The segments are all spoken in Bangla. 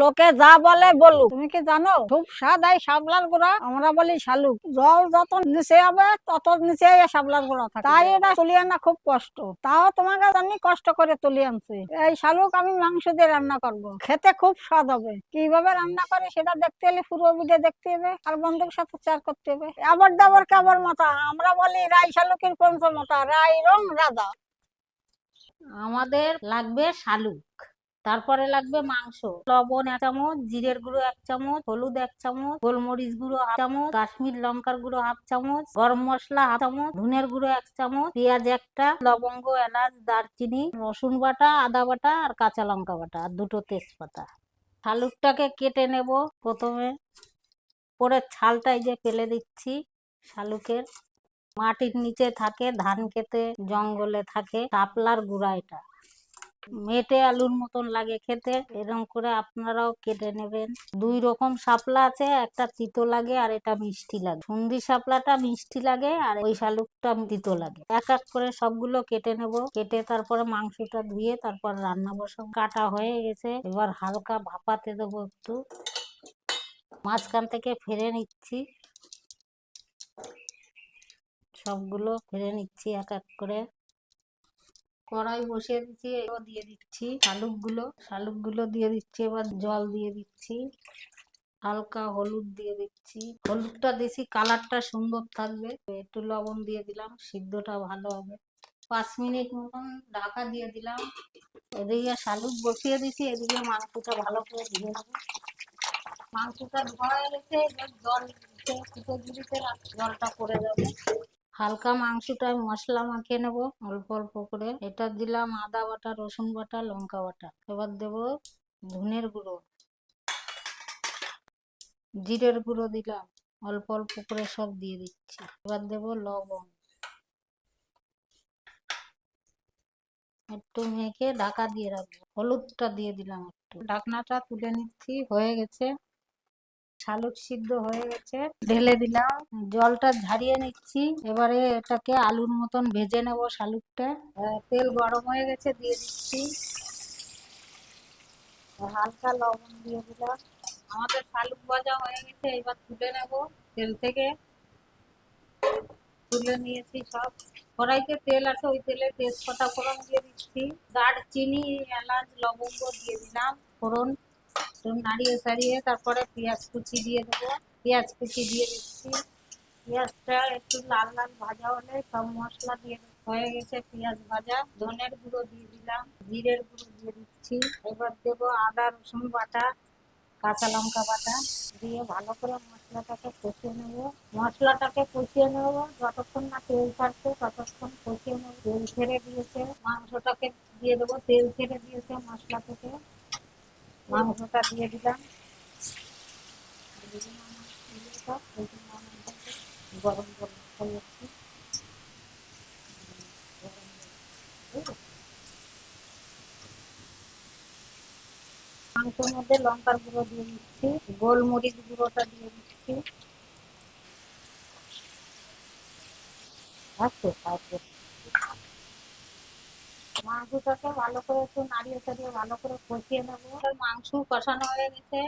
লোকে যা বলে বলুক। তুমি কি জানো? খুব স্বাদ এই শাপলার গুঁড়া, আমরা বলি শালুক। জল যত নিচে হবে, তত নিচে শাপলার গুঁড়া থাকে। তাই এটা তুলিয়ে আনা খুব কষ্ট। তাও তোমাকে জানি কষ্ট করে তুলে আনছি। এই শালুক আমি মাংস দিয়ে রান্না করব। খেতে খুব স্বাদ হবে। কীভাবে রান্না করে সেটা দেখতে হলে পুরো ভিডিও দেখতে হবে, আর বন্ধুর সাথে শেয়ার করতে হবে। আবার দাবার কেবল মাথা আমরা বলি রাই শালুকের পঞ্চমতা রাই রং রাজা আমাদের লাগবে শালুক। তারপরে লাগবে মাংস। লবণ এক চামচ, জিরের গুঁড়ো এক চামচ, হলুদ এক চামচ, গোলমরিচ গুঁড়ো হাফ চামচ, কাশ্মীর লঙ্কার গুঁড়ো হাফ চামচ, গরম মশলা হাফ চামচ, ধনের গুঁড়ো এক চামচ, পেঁয়াজ একটা, লবঙ্গ, এলাচ, দারচিনি, রসুন বাটা, আদা বাটা আর কাঁচা লঙ্কা বাটা আর দুটো তেজপাতা। শালুকটাকে কেটে নেব প্রথমে। পরে ছালটাই যে ফেলে দিচ্ছি শালুকের, মাটির নিচে থাকে, ধান খেতে, জঙ্গলে থাকে, শাপলার গুঁড়া এটা। মেটে আলুর মতন লাগে খেতে এরকম করে আপনারাও কেটে নেবেন। দুই রকম শাপলা আছে, একটা তিতো লাগে আর এটা মিষ্টি লাগে। সুন্দি শাপলাটা মিষ্টি লাগে আর ওই শালুকটা তিতো লাগে। এক এক করে সবগুলো কেটে নেব। কেটে তারপরে মাংসটা ধুয়ে তারপর রান্না বসাবো। কাটা হয়ে গেছে, এবার হালকা ভাপাতে দেবো একটু। মাঝখান থেকে ফেরে নিচ্ছি। সবগুলো ফেরে নিচ্ছি এক এক করে। কড়াই বসিয়ে দিচ্ছি, এবার দিয়ে দিচ্ছি শালুকগুলো। শালুকগুলো দিয়ে দিচ্ছি, এবার জল দিয়ে দিচ্ছি। হালকা হলুদ দিয়ে দিচ্ছি। হলুদটা দিছি, কালারটা সুন্দর থাকবে। একটু লবণ দিয়ে দিলাম, সিদ্ধটা ভালো হবে। পাঁচ মিনিট মতন ঢাকা দিয়ে দিলাম। এদিকে শালুক বসিয়ে দিছি, এদিকে মাংসটা ভালো করে ধুয়ে নেব। মাংসটা ধোয়া গেছে জল ফুটো দিতে জলটা পড়ে যাবে। হালকা মাংসটা মশলা মাখিয়ে নেব, অল্প অল্প করে। এটা দিলাম আদা বাটা, রসুন বাটা, লঙ্কা বাটা। এবার দেব ধনের গুঁড়ো। জিরের গুঁড়ো দিলাম, অল্প অল্প করে সব দিয়ে দিচ্ছি। এবার দেব লবণ। একটু মেখে ঢাকা দিয়ে রাখব। হলুদটা দিয়ে দিলাম একটু। ঢাকনাটা তুলে নিচ্ছি, হয়ে গেছে। শালুক সিদ্ধ হয়ে গেছে। ঢেলে দিলাম। জলটা ঝারিয়ে নিচ্ছি। এবারে এটাকে আলুর মতন ভেজে নেব শালুকটা। তেল গরম হয়ে গেছে, দিয়ে দিচ্ছি। হালকা লবণ দিয়ে দিলাম। আমাদের শালুক ভাজা হয়ে গেছে, এবার তুলে নেব তেল থেকে। তুলে নিয়েছি সব। কড়াইতে তেল আছে, ওই তেলে তেজপাতা ফোড়ন দিয়ে দিচ্ছি। দারচিনি, এলাচ, লবঙ্গ দিয়ে দিলাম ফোড়ন। একটু নাড়িয়ে সারিয়ে তারপরে পেঁয়াজ কুচি দিয়ে দেবো। পেঁয়াজ কুচি দিয়ে দিচ্ছি। পেঁয়াজটা একটু লাল লাল ভাজা হলে সব মশলা দিয়ে হয়ে গেছে পেঁয়াজ ভাজা। ধনের গুঁড়ো দিয়ে দিলাম। জিরের গুঁড়ো দিয়ে দিচ্ছি। এবার দেবো আদা, রসুন বাটা, কাঁচা লঙ্কা বাটা। দিয়ে ভালো করে মশলাটাকে কষিয়ে নেব। মশলাটাকে কষিয়ে নেব। যতক্ষণ না তেল ছাড়ছে ততক্ষণ কষিয়ে নেব। তেল ছেড়ে দিয়েছে। মাংসটাকে দিয়ে দেবো। তেল ছেড়ে দিয়েছে মশলা থেকে। মাংসটা দিয়ে দিলাম গরম মাংসের মধ্যে লঙ্কার গুঁড়ো দিয়ে দিচ্ছি গোলমরিচ গুঁড়োটা দিয়ে দিচ্ছি আচ্ছা তারপর মাংসটাকে ভালো করে একটু নাড়িয়ে চাড়িয়ে ভালো করে কষিয়ে নেব। মাংস কষানো হয়ে গেছে।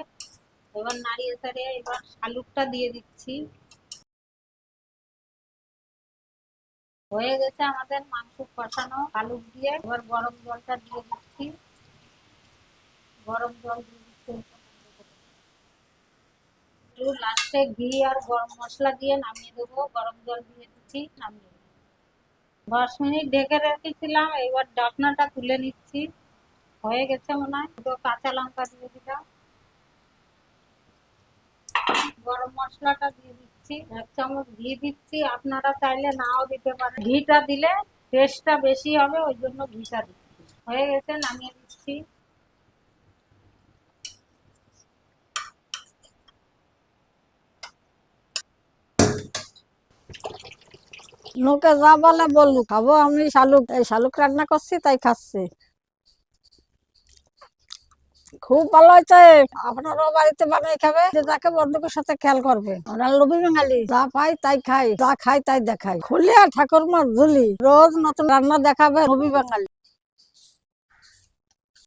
এবার নাড়িয়ে চাড়িয়ে এবার শালুকটা দিয়ে দিচ্ছি। হয়ে গেছে আমাদের মাংস কষানো শালুক দিয়ে। এবার গরম জলটা দিয়ে দিচ্ছি। গরম জল দিয়ে দিচ্ছি। লাস্টে ঘি আর গরম মশলা দিয়ে নামিয়ে দেবো। গরম জল দিয়ে দিচ্ছি, নামিয়ে দশ মিনিট ঢেকে রেখেছিলাম, এবার ঢাকনাটা তুলে নিচ্ছি। হয়ে গেছে মনে হয়। দুটো কাঁচা লঙ্কা দিয়ে দিলাম। গরম মশলাটা দিয়ে দিচ্ছি। এক চামচ ঘি দিচ্ছি। আপনারা চাইলে নাও দিতে পারেন। ঘিটা দিলে টেস্টটা বেশি হবে, ওই জন্য ঘিটা দিচ্ছি। হয়ে গেছে, নামিয়ে দিচ্ছি। লোকে যা বলে বলুক। খাব আমি শালুক, এই শালুক রান্না করছি, তাই খাচ্ছি। খুব ভালো হয়েছে। আপনারাও বাড়িতে বানিয়ে খাবে। যে যাকে বন্ধুকের সাথে খেয়াল করবে। ওরা লোভি বাঙালি। যা পাই তাই খাই, যা খাই তাই দেখাই। ঠাকুর ঠাকুরমা ঝুলি। রোজ নতুন রান্না দেখাবে রবি বাঙালি।